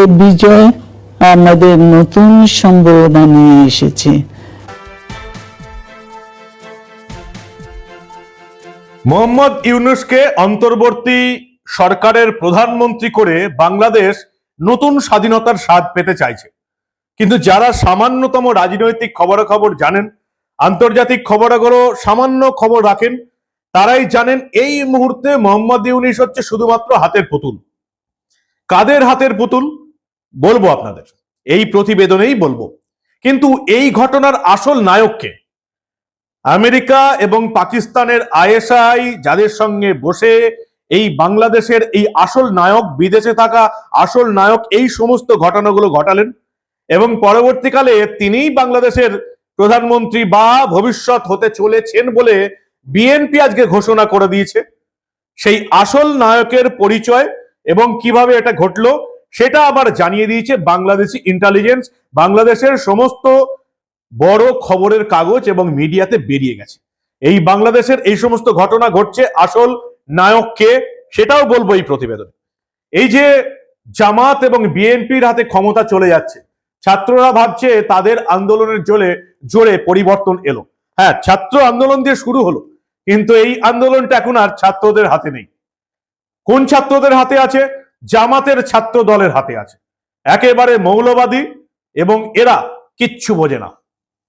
এ বিজয় আমাদের নতুন সম্ভাবনা নিয়ে এসেছে। মোহাম্মদ ইউনুসকে অন্তর্বর্তী সরকারের প্রধানমন্ত্রী করে বাংলাদেশ নতুন স্বাধীনতার স্বাদ পেতে চাইছে। কিন্তু যারা সামান্যতম রাজনৈতিক খবরাখবর জানেন, আন্তর্জাতিক খবরাখবর সামান্য খবর রাখেন, তারাই জানেন এই মুহূর্তে মোহাম্মদ ইউনুস হচ্ছে শুধুমাত্র হাতের পুতুল। কাদের হাতের পুতুল? বলব আপনাদের, এই প্রতিবেদনেই বলব। কিন্তু এই ঘটনার আসল নায়ককে, আমেরিকা এবং পাকিস্তানের আইএসআই যাদের সঙ্গে বসে এই বাংলাদেশের এই আসল নায়ক, বিদেশে থাকা আসল নায়ক এই সমস্ত ঘটনাগুলো ঘটালেন এবং পরবর্তীকালে তিনিই বাংলাদেশের প্রধানমন্ত্রী বা ভবিষ্যৎ হতে চলেছেন বলে বিএনপি আজকে ঘোষণা করে দিয়েছে। সেই আসল নায়কের পরিচয় এবং কীভাবে এটা ঘটলো সেটা আবার জানিয়ে দিয়েছে বাংলাদেশি ইন্টেলিজেন্স বাংলাদেশের সমস্ত বড় খবরের কাগজ এবং মিডিয়াতে বেরিয়ে গেছে। এই বাংলাদেশের এই সমস্ত ঘটনা ঘটছে আসল নায়ককে সেটাও বলব এই প্রতিবেদনে। এই যে জামাত এবং বিএনপির হাতে ক্ষমতা চলে যাচ্ছে, ছাত্ররা ভাবছে তাদের আন্দোলনের জোরে জোরে পরিবর্তন এলো। হ্যাঁ ছাত্র আন্দোলন দিয়ে শুরু হলো, কিন্তু এই আন্দোলনটা এখন আর ছাত্রদের হাতে নেই। কোন ছাত্রদের হাতে আছে? জামাতের ছাত্র দলের হাতে আছে। একেবারে মৌলবাদী এবং এরা কিচ্ছু বোঝে না।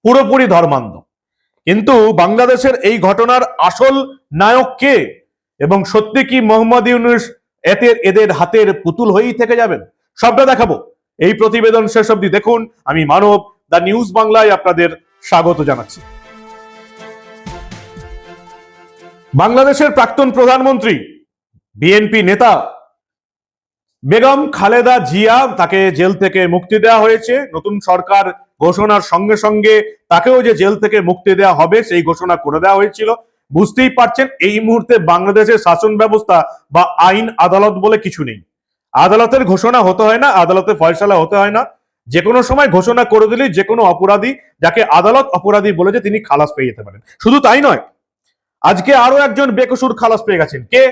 পুরোপুরি ধর্মান্ধ। কিন্তু বাংলাদেশের এই ঘটনার আসল নায়ক কে? এবং সত্যি কি মোহাম্মদ ইউনুস এতে এদের হাতের পুতুল হয়েই থেকে যাবেন? সবটা দেখাবো। এই প্রতিবেদন শেষ অবধি দেখুন। আমি মানব, দ্য নিউজ বাংলায় আপনাদের স্বাগত জানাচ্ছি। বাংলাদেশের প্রাক্তন প্রধানমন্ত্রী, বিএনপি নেতা বেগম খালেদা জিয়া তাকে জেল থেকে মুক্তি দেওয়া হয়েছে। নতুন সরকার ঘোষণার সঙ্গে সঙ্গে তাকেও যে জেল থেকে মুক্তি দেওয়া হবে, সেই ঘোষণা করে দেওয়া হয়েছিল। বুঝতেই পারছেন, এই মুহূর্তে বাংলাদেশের শাসন ব্যবস্থা বা আইন আদালত বলে কিছু নেই। আদালতের ঘোষণা হতে হয় না, আদালতে ফয়সালা হতে হয় না। যে কোনো সময় ঘোষণা করে দিলে যে কোনো অপরাধী, যাকে আদালত অপরাধী বলেছে তিনি খালাস পেয়ে যেতে পারেন। শুধু তাই নয়, আজকে আরও একজন বেকসুর খালাস পেয়ে গেছেন। কে?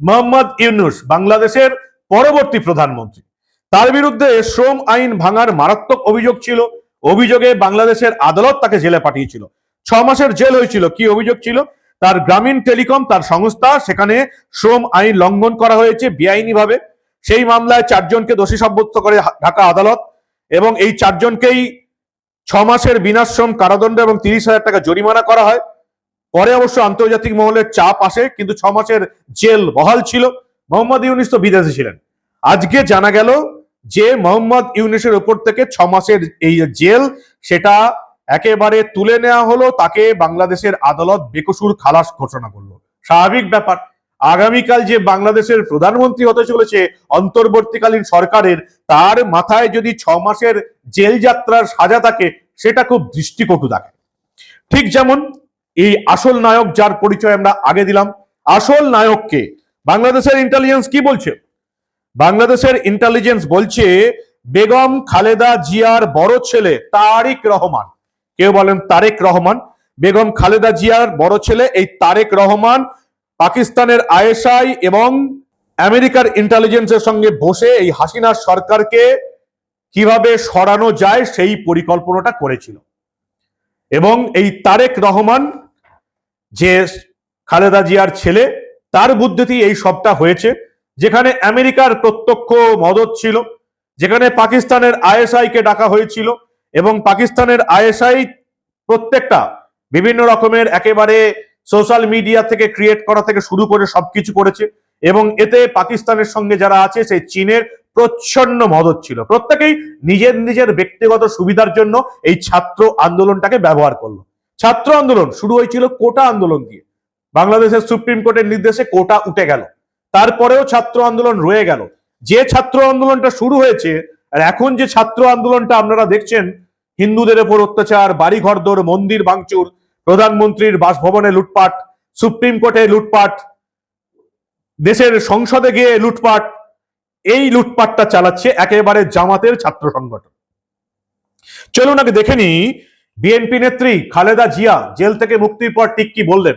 মোহাম্মদ ইউনুস, বাংলাদেশের পরবর্তী প্রধানমন্ত্রী। তার বিরুদ্ধে শ্রম আইন ভাঙার মারাত্মক অভিযোগ ছিল। অভিযোগে বাংলাদেশের আদালত তাকে জেলে পাঠিয়েছিল। ছ মাসের জেল হয়েছিল। কি অভিযোগ ছিল? তার গ্রামীণ টেলিকম, তার সংস্থা, সেখানে শ্রম আইন লঙ্ঘন করা হয়েছে বেআইনিভাবে। সেই মামলায় চারজনকে দোষী সাব্যস্ত করে ঢাকা আদালত এবং এই চারজনকেই ছ মাসের বিনাশ্রম কারাদণ্ড এবং তিরিশ হাজার টাকা জরিমানা করা হয়। পরে অবশ্য আন্তর্জাতিক মহলের চাপ আসে, কিন্তু ছ মাসের জেল বহাল ছিল। মোহাম্মদ ইউনিস তো বিদেশে ছিলেন। আজকে জানা গেল যে মোহাম্মদ ইউনিসের উপর থেকে ছ মাসের এই জেল, সেটা একেবারে তুলে নেওয়া হলো, তাকে বাংলাদেশের আদালত বেকসুর খালাস ঘোষণা করল। স্বাভাবিক ব্যাপার, আগামীকাল যে বাংলাদেশের প্রধানমন্ত্রী হতে চলেছে অন্তর্বর্তীকালীন সরকারের, তার মাথায় যদি ছ মাসের জেল যাত্রার সাজা থাকে, সেটা খুব দৃষ্টিকটু থাকে ঠিক যেমন এই আসল নায়ক যার পরিচয় আমরা আগে দিলাম, আসল নায়ককে বাংলাদেশের ইন্টেলিজেন্স কি বলছে? বাংলাদেশের ইন্টেলিজেন্স বলছে, বেগম খালেদা জিয়ার বড় ছেলে তারেক রহমান। কেউ বলেন তারেক রহমান? বেগম খালেদা জিয়ার বড় ছেলে এই তারেক রহমান পাকিস্তানের আইএসআই এবং আমেরিকার ইন্টেলিজেন্সের সঙ্গে বসে এই হাসিনা সরকারকে কীভাবে সরানো যায় সেই পরিকল্পনাটা করেছিল। এবং এই তারেক রহমান যে খালেদা জিয়ার ছেলে তার বুদ্ধিতেই এই সবটা হয়েছে। যেখানে আমেরিকার প্রত্যক্ষ মদত ছিল, যেখানে পাকিস্তানের আইএসআই কে ডাকা হয়েছিল এবং পাকিস্তানের আইএসআই প্রত্যেকটা বিভিন্ন রকমের একেবারে সোশ্যাল মিডিয়া থেকে ক্রিয়েট করা থেকে শুরু করে সবকিছু করেছে এবং এতে পাকিস্তানের সঙ্গে যারা আছে, সেই চীনের প্রচ্ছন্ন মদত ছিল। প্রত্যেকেই নিজের নিজের ব্যক্তিগত সুবিধার জন্য এই ছাত্র আন্দোলনটাকে ব্যবহার করল। ছাত্র আন্দোলন শুরু হয়েছিল কোটা আন্দোলন দিয়ে। বাংলাদেশের সুপ্রিম কোর্টের নির্দেশে কোটা উঠে গেল। তারপরেও ছাত্র আন্দোলন রয়ে গেল। যে ছাত্র আন্দোলনটা শুরু হয়েছে, আর এখন যে ছাত্র আন্দোলনটা আপনারা দেখছেন, হিন্দুদের উপর অত্যাচার বাড়ি ঘরদোর মন্দির ভাঙচুর, প্রধানমন্ত্রীর বাসভবনে লুটপাট, সুপ্রিম কোর্টে লুটপাট, দেশের সংসদে গিয়ে লুটপাট, এই লুটপাটটা চালাচ্ছে একেবারে জামাতের ছাত্র সংগঠন। চলুন আগে দেখে নি বিএনপি নেত্রী খালেদা জিয়া জেল থেকে মুক্তির পর ঠিক কি বললেন?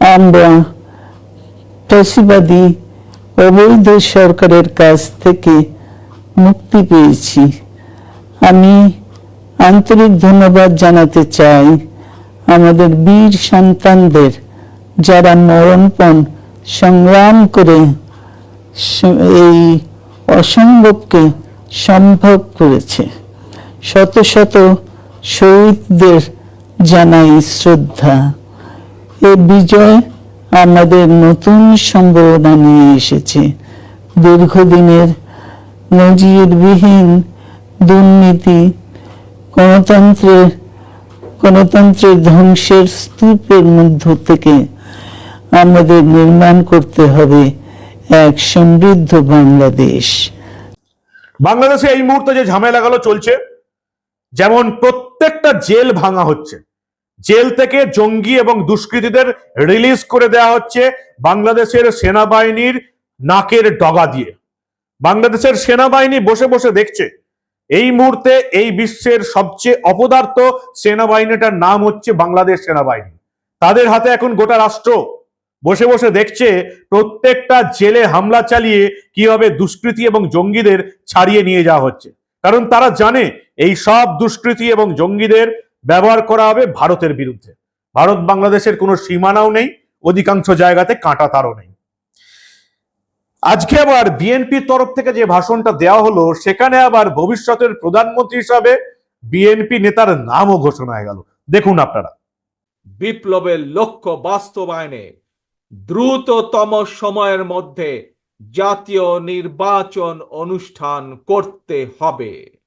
আমরা ফ্যাসিবাদী অবৈধ সরকারের কাছ থেকে মুক্তি পেয়েছি। আমি আন্তরিক ধন্যবাদ জানাতে চাই আমাদের বীর সন্তানদের যারা মরণপণ সংগ্রাম করে এই অসম্ভবকে সম্ভব করেছে। শত শত শহীদদের জানাই শ্রদ্ধা। এ বিজয় আমাদের নতুন সম্ভাবনা নিয়ে এসেছে। দীর্ঘদিনের নজিরবিহীন দুর্নীতি গণতন্ত্রের গণতন্ত্রের ধ্বংসের স্তূপের মধ্য থেকে আমাদের নির্মাণ করতে হবে এক সমৃদ্ধ বাংলাদেশ। বাংলাদেশে এই মুহূর্তে যে ঝামেলাগুলো চলছে, যেমন প্রত্যেকটা জেল ভাঙা হচ্ছে জেল থেকে জঙ্গি এবং দুষ্কৃতীদের রিলিজ করে দেওয়া হচ্ছে বাংলাদেশের সেনাবাহিনীর নাকের ডগা দিয়ে। বাংলাদেশের সেনাবাহিনী বসে বসে দেখছে, এই মুহূর্তে এই বিশ্বের সবচেয়ে অপদার্থ সেনাবাহিনীটার নাম হচ্ছে বাংলাদেশ সেনাবাহিনী। তাদের হাতে এখন গোটা রাষ্ট্র বসে বসে দেখছে, প্রত্যেকটা জেলে হামলা চালিয়ে কীভাবে দুষ্কৃতী এবং জঙ্গিদের ছাড়িয়ে নিয়ে যাওয়া হচ্ছে। কারণ তারা জানে, এই সব দুষ্কৃতী এবং জঙ্গিদের ব্যবহার করা হবে ভারতের বিরুদ্ধে। ভারত বাংলাদেশের কোনো সীমানাও নেই, অধিকাংশ জায়গাতে কাঁটা তারও নেই। আজকে আবার বিএনপির তরফ থেকে যে ভাষণটা দেওয়া হলো, সেখানে আবার ভবিষ্যতের প্রধানমন্ত্রী হিসাবে বিএনপি নেতার নামও ঘোষণা হয়ে গেল। দেখুন আপনারা। বিপ্লবের লক্ষ্য বাস্তবায়নে দ্রুততম সময়ের মধ্যে জাতীয় নির্বাচন অনুষ্ঠান করতে হবে।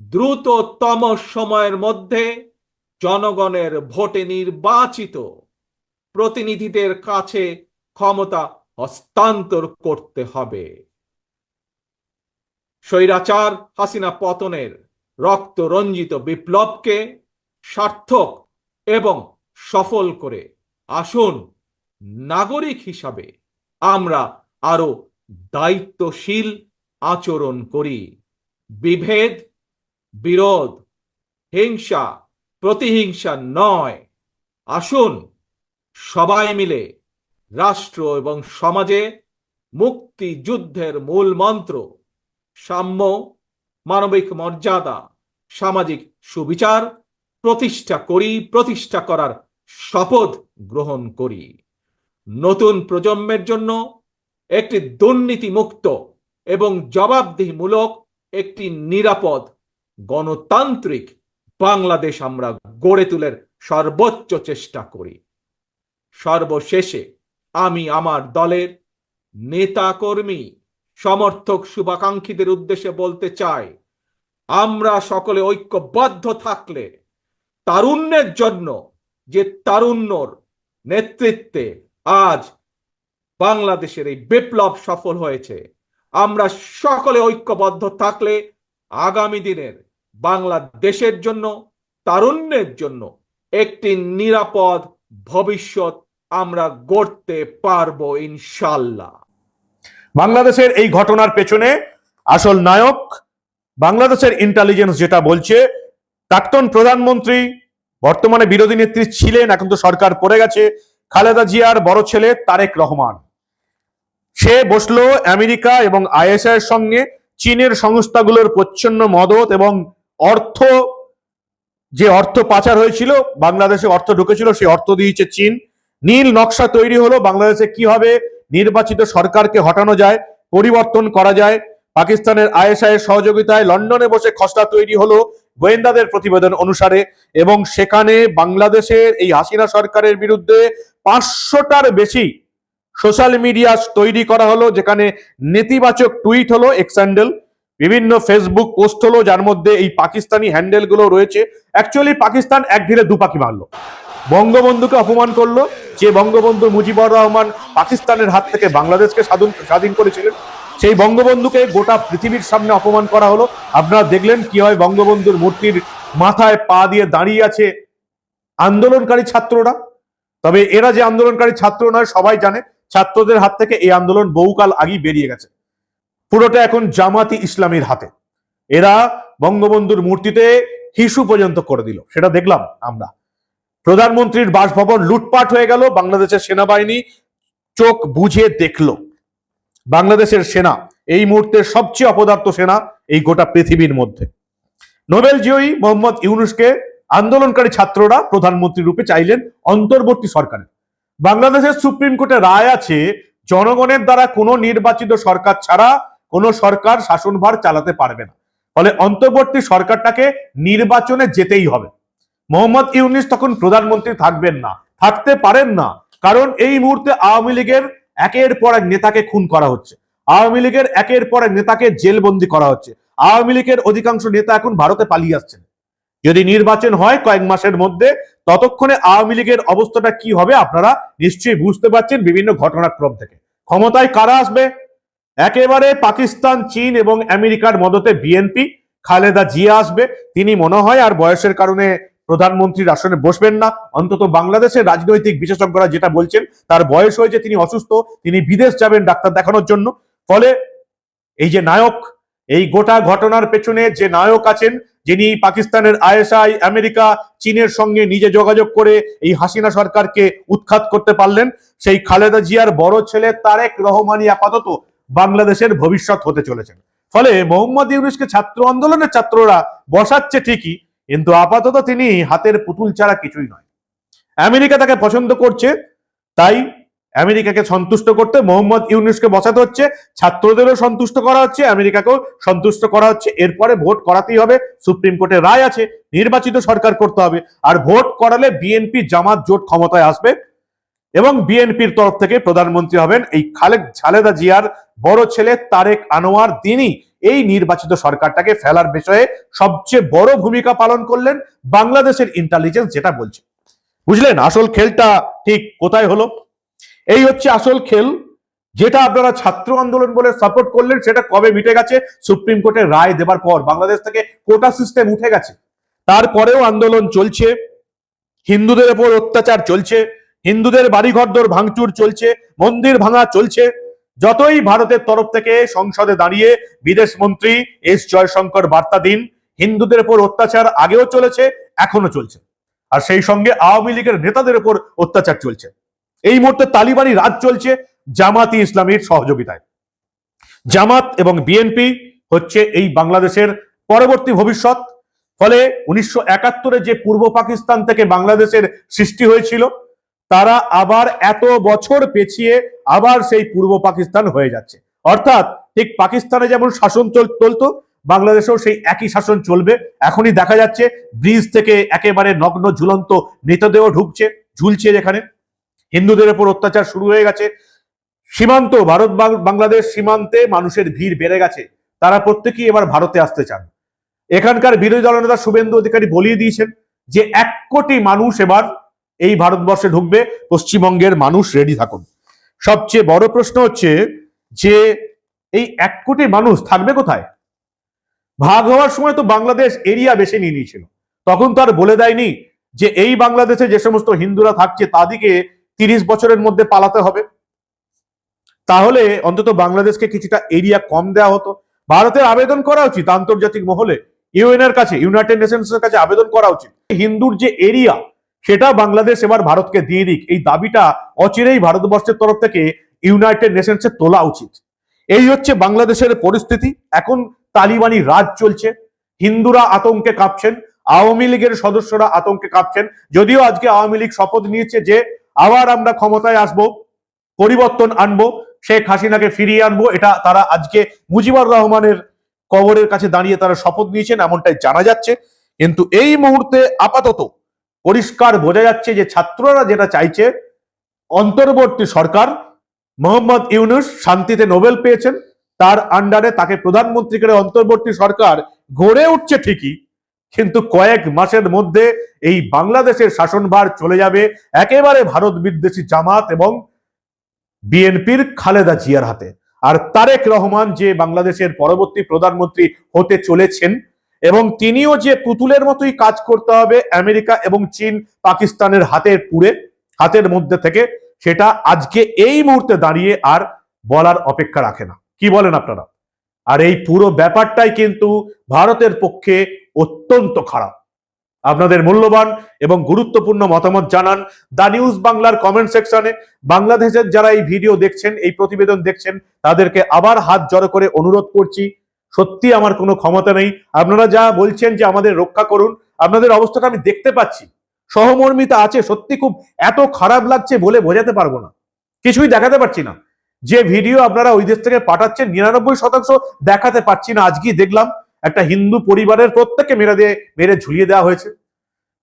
দ্রুততম সময়ের মধ্যে জনগণের ভোটে নির্বাচিত প্রতিনিধিদের কাছে ক্ষমতা হস্তান্তর করতে হবে। স্বৈরাচার হাসিনা পতনের রক্ত রঞ্জিত বিপ্লবকে সার্থক এবং সফল করে আসুন নাগরিক হিসাবে আমরা আরও দায়িত্বশীল আচরণ করি। বিভেদ বিরোধ, হিংসা, প্রতিহিংসা নয়। আসুন সবাই মিলে রাষ্ট্র এবং সমাজে মুক্তিযুদ্ধের মূল মন্ত্র, সাম্য, মানবিক মর্যাদা, সামাজিক সুবিচার প্রতিষ্ঠা করি, প্রতিষ্ঠা করার শপথ গ্রহণ করি। নতুন প্রজন্মের জন্য একটি দুর্নীতিমুক্ত এবং জবাবদিহিমূলক একটি নিরাপদ গণতান্ত্রিক বাংলাদেশ আমরা গড়ে তুলের সর্বোচ্চ চেষ্টা করি। সর্বশেষে আমি আমার দলের নেতা কর্মী সমর্থক, শুভাকাঙ্ক্ষীদের উদ্দেশ্যে বলতে চাই, আমরা সকলে ঐক্যবদ্ধ থাকলে তারুণ্যের জন্য যে তারুণ্যর নেতৃত্বে আজ বাংলাদেশের এই বিপ্লব সফল হয়েছে, আমরা সকলে ঐক্যবদ্ধ থাকলে আগামী দিনের বাংলাদেশের জন্য, তারুণ্যের জন্য একটি নিরাপদ ভবিষ্যৎ আমরা গড়তে পারব ইনশাল্লাহ বাংলাদেশের এই ঘটনার পেছনে আসল নায়ক, বাংলাদেশের ইন্টেলিজেন্স যেটা বলছে, প্রাক্তন প্রধানমন্ত্রী, বর্তমানে বিরোধী নেত্রী ছিলেন, এখন তো সরকার পড়ে গেছে, খালেদা জিয়ার বড় ছেলে তারেক রহমান। সে বসল আমেরিকা এবং আইএসআই এর সঙ্গে, চীনের সংস্থাগুলোর প্রচ্ছন্ন মদত এবং অর্থ, যে অর্থ পাচার হয়েছিল, বাংলাদেশে অর্থ ঢুকেছিল, সেই অর্থ দিয়েছে চীন। নীল নকশা তৈরি হলো, বাংলাদেশে কীভাবে নির্বাচিত সরকারকে হটানো যায়, পরিবর্তন করা যায়। পাকিস্তানের এর সহযোগিতায় লন্ডনে বসে খসড়া তৈরি হলো গোয়েন্দাদের প্রতিবেদন অনুসারে এবং সেখানে বাংলাদেশের এই হাসিনা সরকারের বিরুদ্ধে পাঁচশোটার বেশি সোশ্যাল মিডিয়া তৈরি করা হলো, যেখানে নেতিবাচক টুইট হলো এক্সান্ডেল বিভিন্ন ফেসবুক পোস্ট হলো, যার মধ্যে এই পাকিস্তানি হ্যান্ডেলগুলো রয়েছে। অ্যাকচুয়ালি পাকিস্তান এক ঢিলে দু পাখি মারলো। বঙ্গবন্ধুকে অপমান করল, যে বঙ্গবন্ধু মুজিবুর রহমান পাকিস্তানের হাত থেকে বাংলাদেশকে স্বাধীন স্বাধীন করেছিলেন, সেই বঙ্গবন্ধুকে গোটা পৃথিবীর সামনে অপমান করা হলো। আপনারা দেখলেন কি হয় বঙ্গবন্ধুর মূর্তির মাথায় পা দিয়ে দাঁড়িয়ে আছে আন্দোলনকারী ছাত্ররা। তবে এরা যে আন্দোলনকারী ছাত্র নয়, সবাই জানে, ছাত্রদের হাত থেকে এই আন্দোলন বহুকাল আগেই বেরিয়ে গেছে। পুরোটা এখন জামাতি ইসলামীর হাতে। এরা বঙ্গবন্ধুর মূর্তিতে হিসু পর্যন্ত করে দিল। সেটা দেখলাম আমরা। প্রধানমন্ত্রীর বাসভবন লুটপাট হয়ে গেল, বাংলাদেশের সেনাবাহিনী চোখ বুঝে দেখল। বাংলাদেশের সেনা, এই মুহূর্তে সবচেয়ে অপদার্থ সেনা এই গোটা পৃথিবীর মধ্যে। নোবেল জয়ী মোহাম্মদ ইউনুসকে আন্দোলনকারী ছাত্ররা প্রধানমন্ত্রী রূপে চাইলেন অন্তর্বর্তী সরকারের। বাংলাদেশের সুপ্রিম কোর্টে রায় আছে, জনগণের দ্বারা কোনো নির্বাচিত সরকার ছাড়া কোনো সরকার শাসনভার চালাতে পারবে না। ফলে অন্তর্বর্তী সরকারটাকে নির্বাচনে যেতেই হবে। মোহাম্মদ ইউনিস তখন প্রধানমন্ত্রী থাকবেন না, থাকতে পারেন না, কারণ এই মুহূর্তে আওয়ামী লীগের একের পর এক নেতাকে খুন করা হচ্ছে। আওয়ামী লীগের একের পর এক নেতাকে জেলবন্দি করা হচ্ছে। আওয়ামী লীগের অধিকাংশ নেতা এখন ভারতে পালিয়ে আসছেন। যদি নির্বাচন হয় কয়েক মাসের মধ্যে, ততক্ষণে আওয়ামী লীগের অবস্থাটা কি হবে আপনারা নিশ্চয়ই বুঝতে পারছেন বিভিন্ন ঘটনাক্রম থেকে। ক্ষমতায় কারা আসবে? একেবারে পাকিস্তান, চীন এবং আমেরিকার মদতে বিএনপি, খালেদা জিয়া আসবে। তিনি মনে হয় আর বয়সের কারণে প্রধানমন্ত্রীর আসনে বসবেন না। অন্তত বাংলাদেশের রাজনৈতিক বিশেষজ্ঞরা যেটা বলছেন, তার বয়স হয়েছে, তিনি অসুস্থ, তিনি বিদেশ যাবেন ডাক্তার দেখানোর জন্য। ফলে এই যে নায়ক, এই গোটা ঘটনার পেছনে যে নায়ক আছেন, যিনি পাকিস্তানের আইএসআই, আমেরিকা, চীনের সঙ্গে নিজে যোগাযোগ করে এই হাসিনা সরকারকে উৎখাত করতে পারলেন, সেই খালেদা জিয়ার বড় ছেলে তারেক রহমানি আপাতত বাংলাদেশের ভবিষ্যৎ হতে চলেছেন। ফলে মোহাম্মদ ইউনুসকে ছাত্র আন্দোলনের ছাত্ররা বসাচ্ছে ঠিকই, কিন্তু আপাতত তিনি হাতের পুতুল ছাড়া কিছুই নয়। আমেরিকা তাকে পছন্দ করছে, তাই আমেরিকাকে সন্তুষ্ট করতে মোহাম্মদ ইউনুসকে বসাতে হচ্ছে, ছাত্রদেরও সন্তুষ্ট করা হচ্ছে, আমেরিকাকেও সন্তুষ্ট করা হচ্ছে। এরপরে ভোট করাতেই হবে, সুপ্রিম কোর্টের রায় আছে, নির্বাচিত সরকার করতে হবে, আর ভোট করালে বিএনপি জামাত জোট ক্ষমতায় আসবে। এবং বিএনপির তরফ থেকে প্রধানমন্ত্রী হবেন এই খালেদ খালেদা জিয়ার বড় ছেলে তারেক আনোয়ার। তিনি এই নির্বাচিত সরকারটাকে ফেলার বিষয়ে সবচেয়ে বড় ভূমিকা পালন করলেন বাংলাদেশের ইন্টেলিজেন্স যেটা বলছে। বুঝলেন? আসল খেলটা ঠিক কোথায় হলো? এই হচ্ছে আসল খেল যেটা আপনারা ছাত্র আন্দোলন বলে সাপোর্ট করলেন, সেটা কবে মিটে গেছে? সুপ্রিম কোর্টের রায় দেবার পর। বাংলাদেশ থেকে কোটা সিস্টেম উঠে গেছে। তারপরেও আন্দোলন চলছে। হিন্দুদের উপর অত্যাচার চলছে। হিন্দুদের বাড়িঘরদোর ভাঙচুর চলছে, মন্দির ভাঙা চলছে। যতই ভারতের তরফ থেকে সংসদে দাঁড়িয়ে বিদেশ মন্ত্রী এস জয়শঙ্কর বার্তা দিন, হিন্দুদের উপর অত্যাচার আগেও চলেছে এখনও চলছে। আর সেই সঙ্গে আওয়ামী লীগের নেতাদের উপর অত্যাচার চলছে। এই মুহূর্তে তালিবানি রাজ চলছে জামাতি ইসলামীর সহযোগিতায়। জামাত এবং বিএনপি হচ্ছে এই বাংলাদেশের পরবর্তী ভবিষ্যৎ। ফলে উনিশশো একাত্তরে যে পূর্ব পাকিস্তান থেকে বাংলাদেশের সৃষ্টি হয়েছিল তারা আবার এত বছর পেছিয়ে আবার সেই পূর্ব পাকিস্তান হয়ে যাচ্ছে। অর্থাৎ ঠিক পাকিস্তানে যেমন শাসন চল, চলতো, বাংলাদেশেও সেই একই শাসন চলবে। এখনই দেখা যাচ্ছে ব্রিজ থেকে একেবারে নগ্ন ঝুলন্ত মৃতদেহ ঢুকছে, ঝুলছে যেখানে। হিন্দুদের উপর অত্যাচার শুরু হয়ে গেছে। সীমান্ত, ভারত বাংলাদেশ সীমান্তে মানুষের ভিড় বেড়ে গেছে। তারা প্রত্যেকেই এবার ভারতে আসতে চান। এখানকার বিরোধী দলনেতা শুভেন্দু অধিকারী বলিয়ে দিয়েছেন যে, এক কোটি মানুষ এবার এই ভারতবর্ষে ঢুকবে, পশ্চিমবঙ্গের মানুষ রেডি থাকুন। সবচেয়ে বড় প্রশ্ন হচ্ছে যে, এই এক কোটি মানুষ থাকবে কোথায়? ভাগ হওয়ার সময় তো বাংলাদেশ এরিয়া বেশি নিয়ে নিয়েছিল। তখন তো আর বলে দেয়নি যে, এই বাংলাদেশে যে সমস্ত হিন্দুরা থাকছে তাদেরকে তিরিশ বছরের মধ্যে পালাতে হবে। তাহলে অন্তত বাংলাদেশকে কিছুটা এরিয়া কম দেওয়া হতো। ভারতের আবেদন করা উচিত, আন্তর্জাতিক মহলে। ইউএন এর কাছে ইউনাইটেড নেশনস এর কাছে আবেদন করা উচিত। হিন্দুর যে এরিয়া সেটা বাংলাদেশ এবার ভারতকে দিয়ে দিক। এই দাবিটা অচিরেই ভারতবর্ষের তরফ থেকে ইউনাইটেড নেশনসে তোলা উচিত। এই হচ্ছে বাংলাদেশের পরিস্থিতি। এখন তালিবানি রাজ চলছে। হিন্দুরা আতঙ্কে কাঁপছেন। আওয়ামী লীগের সদস্যরা আতঙ্কে কাঁপছেন। যদিও আজকে আওয়ামী লীগ শপথ নিয়েছে যে আবার আমরা ক্ষমতায় আসব, পরিবর্তন আনব, শেখ হাসিনাকে ফিরিয়ে আনব, এটা তারা আজকে মুজিবুর রহমানের কবরের কাছে দাঁড়িয়ে তারা শপথ নিয়েছেন, এমনটাই জানা যাচ্ছে। কিন্তু এই মুহূর্তে আপাতত পরিষ্কার বোঝা যাচ্ছে যে ছাত্ররা যেটা চাইছে, অন্তর্বর্তী সরকার মোহাম্মদ ইউনুস শান্তিতে নোবেল পেয়েছেন, তার আন্ডারে তাকে প্রধানমন্ত্রী করে অন্তর্বর্তী সরকার গড়ে উঠছে ঠিকই, কিন্তু কয়েক মাসের মধ্যে এই বাংলাদেশের শাসনভার চলে যাবে একেবারে ভারত বিদ্বেষী জামাত এবং বিএনপির খালেদা জিয়ার হাতে। আর তারেক রহমান যে বাংলাদেশের পরবর্তী প্রধানমন্ত্রী হতে চলেছেন এবং তিনিও যে পুতুলের মতোই কাজ করতে হবে আমেরিকা এবং চীন পাকিস্তানের হাতের পুরে, হাতের মধ্যে থেকে, সেটা আজকে এই মুহূর্তে দাঁড়িয়ে আর বলার অপেক্ষা রাখে না। কি বলেন আপনারা? আর এই পুরো ব্যাপারটাই কিন্তু ভারতের পক্ষে অত্যন্ত খারাপ। আপনাদের মূল্যবান এবং গুরুত্বপূর্ণ মতামত জানান দা নিউজ বাংলার কমেন্ট সেকশনে। বাংলাদেশের যারা এই ভিডিও দেখছেন, এই প্রতিবেদন দেখছেন, তাদেরকে আবার হাত জড়ো করে অনুরোধ করছি সত্যি আমার কোনো ক্ষমতা নেই। আপনারা যা বলছেন যে আমাদের রক্ষা করুন, আপনাদের অবস্থাটা আমি দেখতে পাচ্ছি। সহমর্মিতা আছে, সত্যি খুব এত খারাপ লাগছে বলে বোঝাতে পারব না। কিছুই দেখাতে পারছি না। যে ভিডিও আপনারা ওই দেশ থেকে পাঠাচ্ছেন, নিরানব্বই শতাংশ দেখাতে পারছি না। আজকেই দেখলাম একটা হিন্দু পরিবারের প্রত্যেককে মেরে দিয়ে, মেরে ঝুলিয়ে দেওয়া হয়েছে।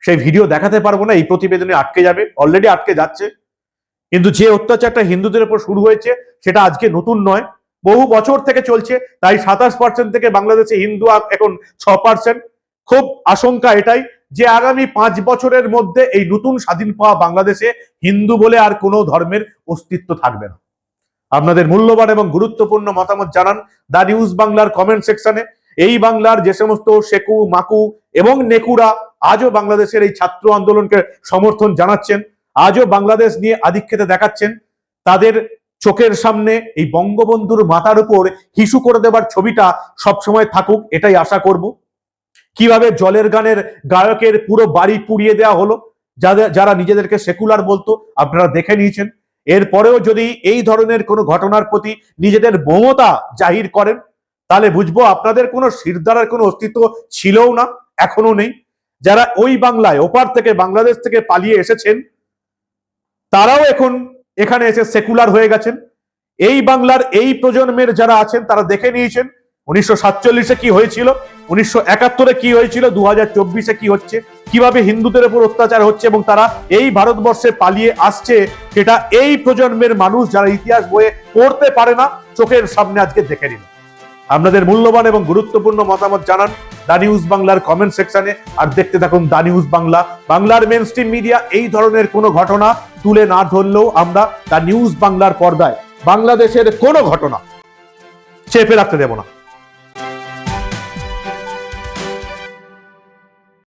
সেই ভিডিও দেখাতে পারব না, এই প্রতিবেদনে আটকে যাবে অলরেডি আটকে যাচ্ছে। কিন্তু যে অত্যাচারটা হিন্দুদের উপর শুরু হয়েছে, সেটা আজকে নতুন নয়। বহু বছর থেকে চলছে, তাই সাতাশ পার্সেন্ট থেকে বাংলাদেশে হিন্দু এখন ছ পার্সেন্ট খুব আশঙ্কা এটাই যে আগামী পাঁচ বছরের মধ্যে এই নতুন স্বাধীন পাওয়া বাংলাদেশে হিন্দু বলে আর কোনো ধর্মের অস্তিত্ব থাকবে না। আপনাদের মূল্যবান এবং গুরুত্বপূর্ণ মতামত জানান দ্য নিউজ বাংলার কমেন্ট সেকশনে এই বাংলার যে সমস্ত শেকু মাকু এবং নেকুরা আজও বাংলাদেশের এই ছাত্র আন্দোলনকে সমর্থন জানাচ্ছেন, আজও বাংলাদেশ নিয়ে আধিক্যতা দেখাচ্ছেন। তাদের চোখের সামনে এই বঙ্গবন্ধুর মাথার উপর হিসু করে দেবার ছবিটা সবসময় থাকুক, এটাই আশা করব। কীভাবে জলের গানের গায়কের পুরো বাড়ি পুড়িয়ে দেওয়া হলো, যাদের, যারা নিজেদেরকে সেকুলার বলতো, আপনারা দেখে নিয়েছেন। এরপরেও যদি এই ধরনের কোনো ঘটনার প্রতি নিজেদের মমতা জাহির করেন, তাহলে বুঝব আপনাদের কোনো শিরদারার কোনো অস্তিত্ব ছিলও না, এখনও নেই। যারা ওই বাংলায়, ওপার থেকে বাংলাদেশ থেকে পালিয়ে এসেছেন, তারাও এখন এখানে এসে সেকুলার হয়ে গেছেন। এই বাংলার এই প্রজন্মের যারা আছেন, তারা দেখে নিয়েছেন উনিশশো সাতচল্লিশে কি হয়েছিল, উনিশশো একাত্তরে কি হয়েছিল দু হাজার চব্বিশে কি হচ্ছে, কীভাবে হিন্দুদের উপর অত্যাচার হচ্ছে এবং তারা এই ভারতবর্ষে পালিয়ে আসছে, সেটা এই প্রজন্মের মানুষ যারা ইতিহাস বইয়ে পড়তে পারে না, চোখের সামনে আজকে দেখে নিন। আপনাদের মূল্যবান এবং গুরুত্বপূর্ণ মতামত জানান দা নিউজ বাংলার কমেন্ট সেকশনে আর দেখতে থাকুন দা নিউজ বাংলা। বাংলার মেন স্ট্রিম মিডিয়া এই ধরনের কোনো ঘটনা তুলে না ধরলেও আমরা দা নিউজ বাংলার পর্দায় বাংলাদেশের কোনো ঘটনা চেপে রাখতে দেব না।